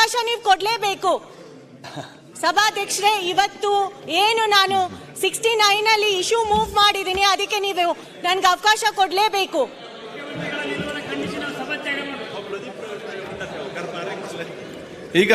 ಅವಕಾಶ ನೀವು ಕೊಡಲೇಬೇಕು. ಸಭಾಧ್ಯಕ್ಷರೇ ಇವತ್ತು ಏನು ನಾನು ಸಿಕ್ಸ್ಟಿ ನೈನ್ ಅಲ್ಲಿ ಇಶ್ಯೂ ಮೂವ್ ಮಾಡಿದ್ದೀನಿ ಅದಕ್ಕೆ ನೀವು ನನ್ಗೆ ಅವಕಾಶ ಕೊಡ್ಲೇಬೇಕು. ಈಗ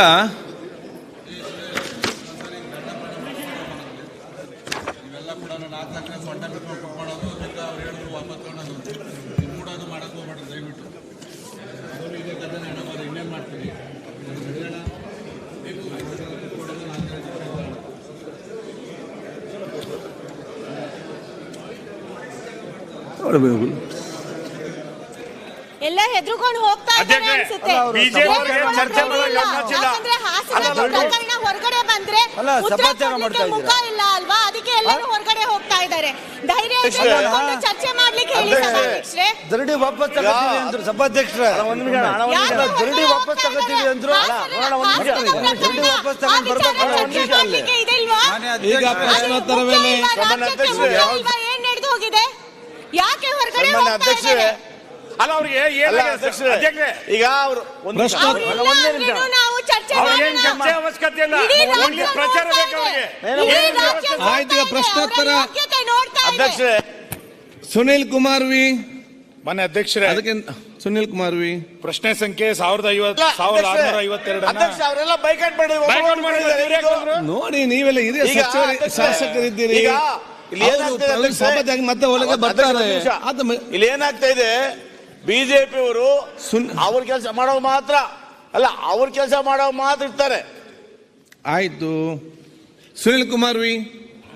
ಎಲ್ಲ ಹೆದರ್ಕೊಂಡು ಹೋಗ್ತಾ ಇದ್ದಾರೆ ಅನ್ಸುತ್ತೆ. ಬಿಜೆಪಿ ಅವ್ರಿಗೆ ಚರ್ಚೆ ಮಾಡೋ ಅವಕಾಶ ಇಲ್ಲ. ಯಾಕಂದ್ರೆ ಹಾಸನ ಪ್ರಕರಣ ಹೊರಗಡೆ ಬಂದ್ರೆ ಉತ್ತರ ಕೊಡ್ಲಿಕ್ಕೆ ಮುಖ ಇಲ್ಲ ಅಲ್ವಾ? ಅದಕ್ಕೆ ಎಲ್ಲರೂ ಹೊರಗಡೆ ಹೋಗ್ತಾ ಇದ್ದಾರೆ. ಧೈರ್ಯ ಇದ್ರೆ ಚರ್ಚೆ ಮಾಡ್ಲಿಕ್ಕೆ ಹೇಳಿ ಸಭಾಧ್ಯಕ್ಷರೇ. ಜರಡಿ ವಾಪಸ್ ತಗೋತೀವಿ ಅಂದ್ರು ಸಭಾಧ್ಯಕ್ಷರ. ಒಂದ್ ನಿಮಿಷ ಜರಡಿ ವಾಪಸ್ ತಗೋತೀವಿ ಅಂದ್ರು. ನೋಡೋಣ, ಒಂದ್ ನಿಮಿಷ. ಜರಡಿ ವಾಪಸ್ ತಗೊಂಡು ಬರ್ಬೇಕು, ಚರ್ಚೆ ಒಂದ್ ನಿಮಿಷ. ಅಲ್ಲಿ. ಈಗ ಪ್ರಶ್ನೋತ್ತರ ವೇಳೆ ಮುಖ್ಯ ಯಾಕೆ ಹೊರಗಡೆ ಸನ್ಮಾನ್ಯ ಹೋಗ್ತಾ ಅಧ್ಯಕ್ಷರೇ ಇದ್ದಾರೆ ಅಲ್ಲ ಅವ್ರಿಗೆ ಅಲ್ಲ ಅಧ್ಯಕ್ಷರೇ ಅಧ್ಯಕ್ಷರೇ. ಈಗ ಅವರು ಒಂದು ಪ್ರಶ್ನೆ- ಅವ್ರು ಇಲ್ಲ ಒಂದೇ ನಿಮಿಷ ಅಂದ್ರೂ ನಾವು ಚರ್ಚೆ ಅವ್ರಿಗೆ ಏನ್ ಮಾಡೋಣ. ಚರ್ಚೆ ಅವಶ್ಯಕತೆ ಇಲ್ಲ ಇಡೀ ಓನ್ಲಿ ರಾಜ್ಯ ಪ್ರಚಾರ ನೋಡ್ತಾ ಬೇಕು ಇದೆ. ಅವ್ರಿಗೆ ಇಡೀ ರಾಜ್ಯ ನೋಡ್ತಾ ಆಯ್ತು, ಈಗ ಇದೆ. ಪ್ರಶ್ನೋತ್ತರ. ಅವರ ಯೋಗ್ಯತೆ ನೋಡ್ತಾ ಇದೆ. ಅಧ್ಯಕ್ಷರೇ ಸುನಿಲ್ ಕುಮಾರ್ ವಿ ಮನೆ ಅಧ್ಯಕ್ಷರೇ ಅದಕ್ಕೆ ಸುನಿಲ್ ಕುಮಾರ್ ವಿ ಪ್ರಶ್ನೆ ಸಂಖ್ಯೆ ಸಾವಿರದ ಐವತ್ ಅಲ್ಲ, ಸಾವಿರದ ಅಧ್ಯಕ್ಷರೇ, ಆರ್ನೂರ ಐವತ್ತೆರಡನ್ನ ಅಧ್ಯಕ್ಷ ಅವರೆಲ್ಲ ಬೈಕಾಟ್ ಮಾಡಿದ್ರು ಇವ್ರು ಯಾಕೆ? ನೋಡಿ ನೀವೆಲ್ಲ ಹಿರಿಯ ಈಗ ಅಧ್ಯಕ್ಷರೇ, ಶಾಸಕರಿದ್ದೀರಿ ಈಗ ಮತ್ತೆ ಒಳಗೆ ಬರ್ತಾರೆ. ಇಲ್ಲಿ ಏನಾಗ್ತಾ ಇದೆ ಬಿಜೆಪಿ ಅವರು ಸುನ್- ಅವ್ರ ಕೆಲಸ ಮಾಡೋ ಮಾತ್ರ. ಅಲ್ಲ ಅವ್ರ ಕೆಲಸ ಮಾಡೋ ಮಾತ್ರ ಇರ್ತಾರೆ. ಆಯ್ತು. ಸುನಿಲ್ ಕುಮಾರ್ ವಿ